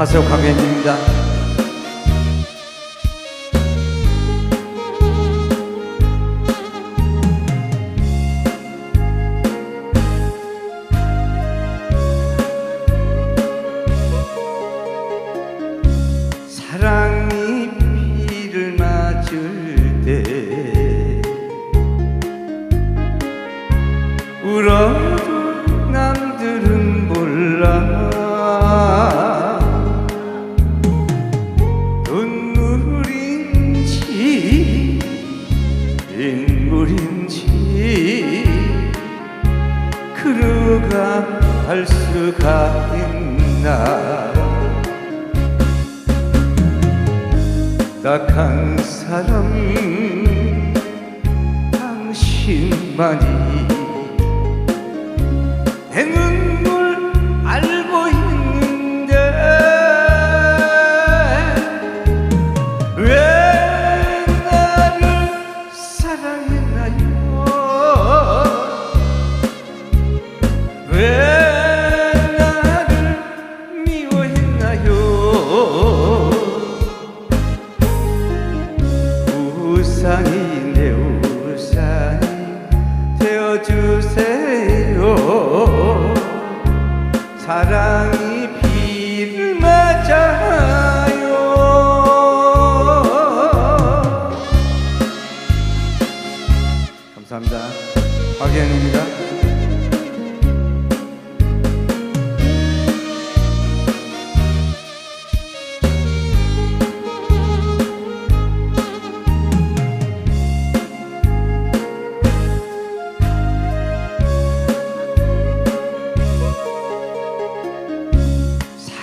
가수 강현입니다. 사랑이 인물인지 그루가 알 수가 있나? 딱 한 사람 당신만이 내눈 주세요. 사랑이 비를 맞아요. 감사합니다. 박예현입니다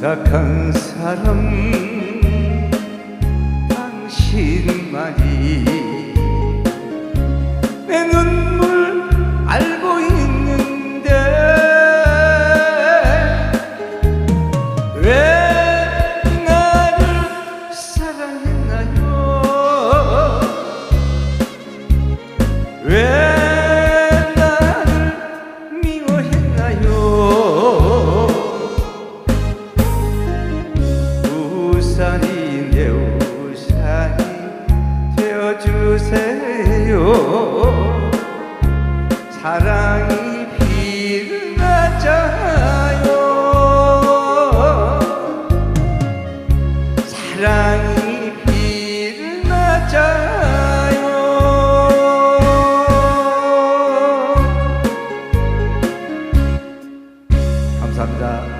딱한 사람 당신만이 내눈 주세요. 사랑이 빛나자요. 사랑이 빛나자요. 감사합니다.